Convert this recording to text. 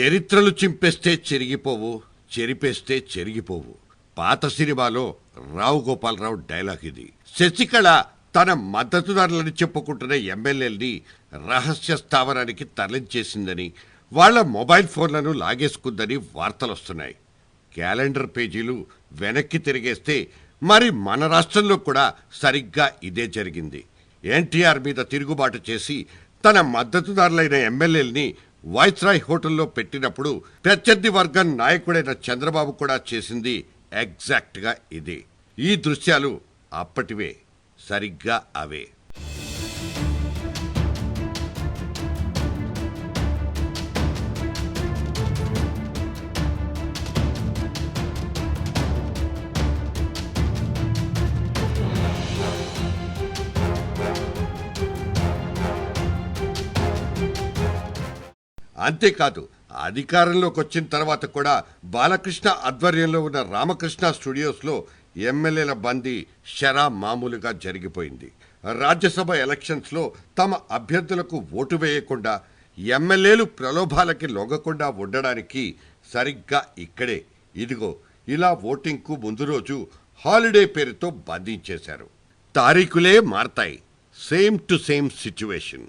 చరిత్రలు చింపేస్తే చెరిగిపోవు చెరిపేస్తే చెరిగిపోవు. పాత సినిమాలో రావు గోపాలరావు డైలాగ్ ఇది. శశికళ తన మద్దతుదారులని చెప్పుకుంటున్న ఎమ్మెల్యేలని రహస్య స్థావరానికి తరలించేసిందని వాళ్ళ మొబైల్ ఫోన్లను లాగేసుకుందని వార్తలొస్తున్నాయి. క్యాలెండర్ పేజీలు వెనక్కి తిరిగేస్తే మరి మన రాష్ట్రంలో కూడా సరిగ్గా ఇదే జరిగింది. ఎన్టీఆర్ మీద తిరుగుబాటు చేసి తన మద్దతుదారులైన ఎమ్మెల్యేల్ని వాయిస్రాయ్ హోటల్లో పెట్టినప్పుడు ప్రత్యర్థి వర్గం నాయకుడైన చంద్రబాబు కూడా చేసింది ఎగ్జాక్ట్గా ఇదే. ఈ దృశ్యాలు అప్పటివే సరిగ్గా అవే. అంతేకాదు అధికారంలోకి వచ్చిన తర్వాత కూడా బాలకృష్ణ ఆధ్వర్యంలో ఉన్న రామకృష్ణ స్టూడియోస్లో ఎమ్మెల్యేల బందీ షరా మామూలుగా జరిగిపోయింది. రాజ్యసభ ఎలక్షన్స్లో తమ అభ్యర్థులకు ఓటు వేయకుండా ఎమ్మెల్యేలు ప్రలోభాలకి లొంగకుండా ఉండడానికి సరిగ్గా ఇక్కడే. ఇదిగో ఇలా ఓటింగ్కు ముందు రోజు హాలిడే పేరుతో బంధించేశారు తారీఖులే మారతాయి. Same to same situation.